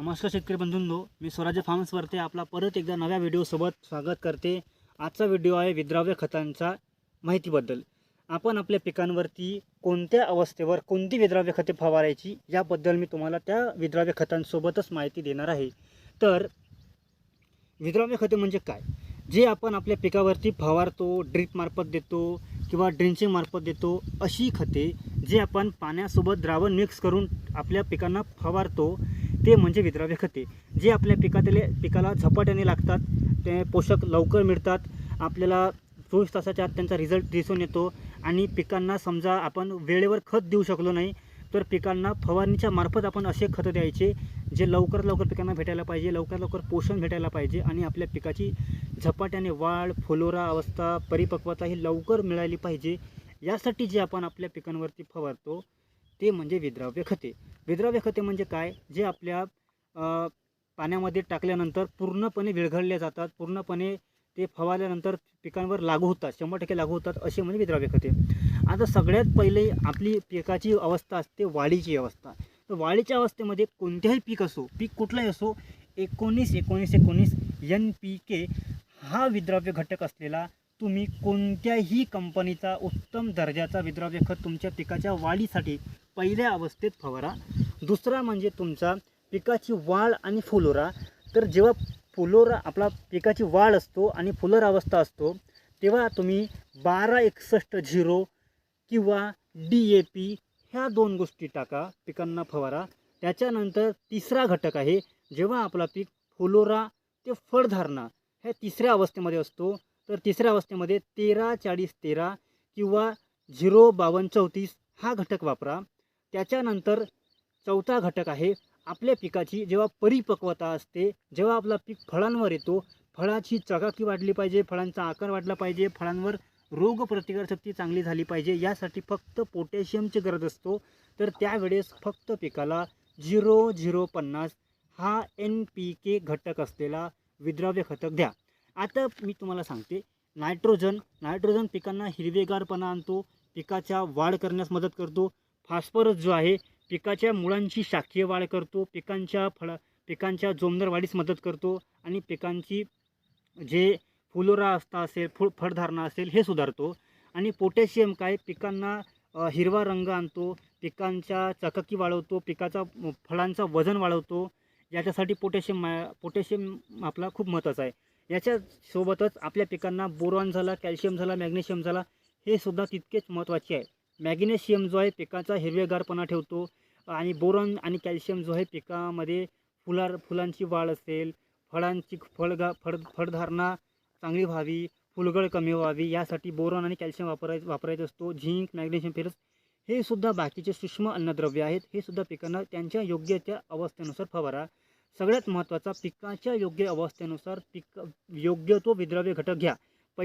नमस्कार शेतकरी बंधूंनो मी स्वराज्य फार्म्सवरती आपला परत एकदा नव्या व्हिडिओसोबत स्वागत करते. आजचा व्हिडिओ आहे विद्राव्य खतांचा माहितीबद्दल. आपण आपल्या पिकांवरती कोणत्या अवस्थेवर कोणती विद्राव्य खते फवारायची याबद्दल मी तुम्हाला त्या विद्राव्य खतांसोबतच माहिती देणार आहे. तर विद्राव्य खते म्हणजे काय? जे आपण आपल्या पिकावरती फवारतो ड्रिपमार्फत देतो किंवा ड्रिंचिंग मार्फत देतो अशी खते जे आपण पाण्यासोबत द्रावण मिक्स करून आपल्या पिकांना फवारतो ते म्हणजे विद्राव्य खते जे आपल्या पिकातले पिकाला झपाट्याने लागतात ते पोषक लवकर मिळतात आपल्याला चोवीस तासाच्या आत त्यांचा रिझल्ट दिसून येतो आणि पिकांना समजा आपण वेळेवर खत देऊ शकलो नाही तर पिकांना फवारणीच्या मार्फत आपण असे खतं द्यायचे जे लवकरात लवकर पिकांना भेटायला पाहिजे लवकरात लवकर पोषण भेटायला पाहिजे आणि आपल्या पिकाची झपाट्याने वाढ फुलोरा अवस्था परिपक्वता ही लवकर मिळाली पाहिजे. यासाठी जे आपण आपल्या पिकांवरती फवारतो ते म्हणजे विद्राव्य खते. विद्राव्य खते म्हणजे काय? जे आपल्या पाण्यामध्ये टाकल्यानंतर पूर्णपणे विरघळले जातात. पूर्णपणे ते फवारल्यानंतर पिकांवर लागू होतात. शंभर टक्के लागू होतात असे म्हणजे विद्राव्य खते आता सगळ्यात पहिले आपली पिकाची अवस्था असते वाढीची अवस्था. तर वाढीच्या अवस्थेमध्ये कोणत्याही पीक असो पीक कुठलंही असो एकोणीस एकोणीस एकोणीस एन पी के हा विद्राव्य घटक असलेला तुम्ही कोणत्याही कंपनीचा उत्तम दर्जाचा विद्राव्य खत तुमच्या पिकाच्या वाढीसाठी पहिल्या अवस्थेत फवारा. दुसरा म्हणजे तुमचा पिकाची वाढ आणि फुलोरा. तर जेव्हा फुलोरा आपला पिकाची वाढ असतो आणि फुलोरा अवस्था असतो तेव्हा तुम्ही बारा एकसष्ट झिरो किंवा डी ए पी ह्या दोन गोष्टी टाका पिकांना फवारा. त्याच्यानंतर तिसरा घटक आहे जेव्हा आपला पीक फुलोरा ते फळधारणा ह्या तिसऱ्या अवस्थेमध्ये असतो. तर तिसऱ्या अवस्थेमध्ये तेरा चाळीस तेरा किंवा झिरो बावन्न चौतीस हा घटक वापरा. त्याच्यानंतर चौथा घटक आहे आपल्या पिकाची जेव्हा परिपक्वता असते जेव्हा आपला पीक फळांवर येतो फळाची चकाकी वाढली पाहिजे फळांचा आकार वाढला पाहिजे फळांवर रोगप्रतिकारशक्ती चांगली झाली पाहिजे यासाठी फक्त पोटॅशियमची गरज असतो. तर त्यावेळेस फक्त पिकाला झिरो झिरो पन्नास हा एन पी के घटक असलेला विद्राव्य घटक द्या. आता मी तुम्हाला सांगते नायट्रोजन नायट्रोजन पिकांना हिरवेगारपणा आणतो पिकाच्या वाढ करण्यास मदत करतो. फॉस्फरस जो आहे पिकाच्या मुळांची शाखीय वाढ करतो पिकांच्या फळ पिकांच्या जोमदार वाढीस मदत करतो आणि पिकांची जे फुलोरा असता असेल फुल फळधारणा असेल हे सुधारतो. आणि पोटॅशियम काय? पिकांना हिरवा रंग आणतो पिकांच्या चकाकी वाढवतो पिकाचा फळांचा वजन वाढवतो. याच्यासाठी पोटॅशियम मा- पोटॅशियम आपला खूप महत्त्वाचा आहे. याच्यासोबतच आपल्या पिकांना बोरॉन झाला कॅल्शियम झाला मॅग्नेशियम झाला हे सुद्धा तितकेच महत्त्वाचे आहे. मॅग्नेशियम जो आहे पिकाचा हिरवेगारपणा ठेवतो आणि बोरॉन आणि कॅल्शियम जो आहे पिकामध्ये फुलार फुलांची वाढ असेल फळांची फळगा फळ फळधारणा चांगली व्हावी फुलगळ कमी व्हावी यासाठी बोरॉन आणि कॅल्शियम वापराय वापरायचा असतो. झिंक मॅग्नेशियम फेरस हे सुद्धा बाकीचे सूक्ष्म अन्नद्रव्य आहेत. हे सुद्धा पिकांना त्यांच्या योग्य त्या अवस्थेनुसार फवारा. सगळ्यात महत्त्वाचा पिकाच्या योग्य अवस्थेनुसार पिक योग्य तो विद्रव्य घटक घ्या.